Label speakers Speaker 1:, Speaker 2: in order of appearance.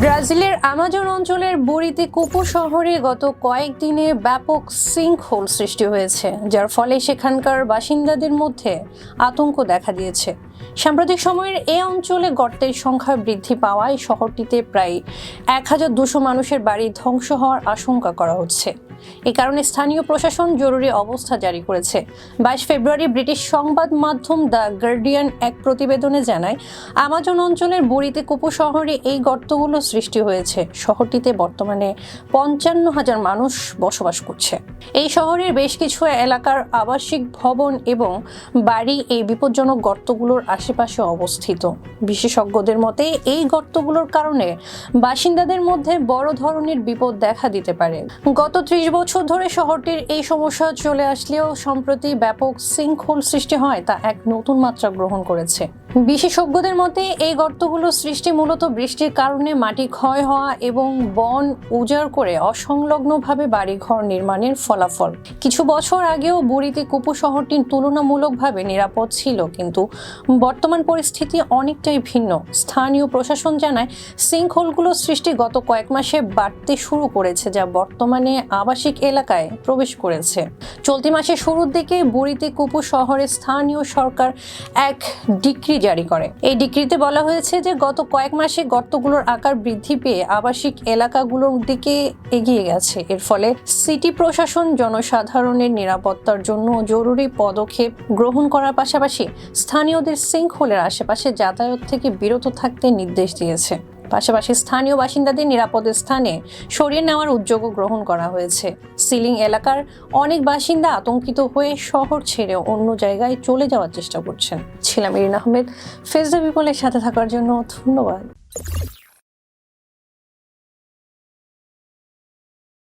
Speaker 1: ব্রাজিলের আমাজন অঞ্চলের বরিতে কুপু শহরে গত কয়েকদিনে ব্যাপক সিঙ্কহোল সৃষ্টি হয়েছে, যার ফলে সেখানকার বাসিন্দাদের মধ্যে আতঙ্ক দেখা দিয়েছে। সাম্প্রতিক সময়ের এ অঞ্চলে গর্তের সংখ্যা বৃদ্ধি পাওয়ায় শহরটিতে প্রায় এক হাজার দুশো মানুষের বাড়ি ধ্বংস হওয়ার আশঙ্কা করা হচ্ছে। এ কারণে স্থানীয় প্রশাসন জরুরি অবস্থা জারি করেছে। বাইশ ফেব্রুয়ারি ব্রিটিশ সংবাদ মাধ্যম দ্য গার্ডিয়ান এক প্রতিবেদনে জানায়, আমাজন অঞ্চলের বড়িতে কুপু শহরে এই গর্তগুলো সৃষ্টি হয়েছে। শহরটিতে বর্তমানে পঞ্চান্ন হাজার মানুষ বসবাস করছে। এই শহরের বেশ কিছু এলাকার আবাসিক ভবন এবং বাড়ি এই বিপজ্জনক গর্তগুলোর আশেপাশে অবস্থিত। বিশেষজ্ঞদের মতে, এই গর্তগুলোর কারণে বাসিন্দাদের মধ্যে বড় ধরনের বিপদ দেখা দিতে পারে। গত ত্রিশ বছর ধরে শহরটির এই সমস্যা চলে আসলেও সম্প্রতি ব্যাপক সিঙ্কহোল সৃষ্টি হয় তা এক নতুন মাত্রা গ্রহণ করেছে। বিশেষজ্ঞদের মতে, এই গর্তগুলো সৃষ্টি মূলত বৃষ্টির কারণে মাটি ক্ষয় হওয়া এবং বন উজাড় করে অসংলগ্নভাবে বাড়িঘর নির্মাণের ফলাফল। কিছু বছর আগেও বুড়িতে কুপু শহরটি তুলনামূলকভাবে নিরাপদ ছিল, কিন্তু বর্তমান পরিস্থিতি অনেকটাই ভিন্ন। স্থানীয় প্রশাসন জানায়, সিঙ্কহোলগুলো সৃষ্টি গত কয়েক মাসে বাড়তে শুরু করেছে, যা বর্তমানে আবাসিক এলাকায় প্রবেশ করেছে। চলতি মাসের শুরুর দিকে বুড়িতে কুপু শহরে স্থানীয় সরকার এক ডিক্রি জারি করে। এই ডিক্রিতে বলা হয়েছে যে, গত কয়েক মাসে গর্তগুলোর আকার বৃদ্ধি পেয়ে আবাসিক এলাকাগুলোর দিকে এগিয়ে গেছে। এর ফলে সিটি প্রশাসন জনসাধারণের নিরাপত্তার জন্য জরুরি পদক্ষেপ গ্রহণ করার পাশাপাশি স্থানীয়দের সিঙ্কহোলের আশেপাশে যাতায়াত থেকে বিরত থাকতে নির্দেশ দিয়েছে। পাশাপাশি স্থানীয় বাসিন্দাদের নিরাপদ স্থানে সরিয়ে নেওয়ার উদ্যোগও গ্রহণ করা হয়েছে। সিলিং এলাকার অনেক বাসিন্দা আতঙ্কিত হয়ে শহর ছেড়ে অন্য জায়গায় চলে যাওয়ার চেষ্টা করছেন। ছিলাম ইরিন আহমেদ ফেজদা বিপলের সাথে থাকার জন্য ধন্যবাদ।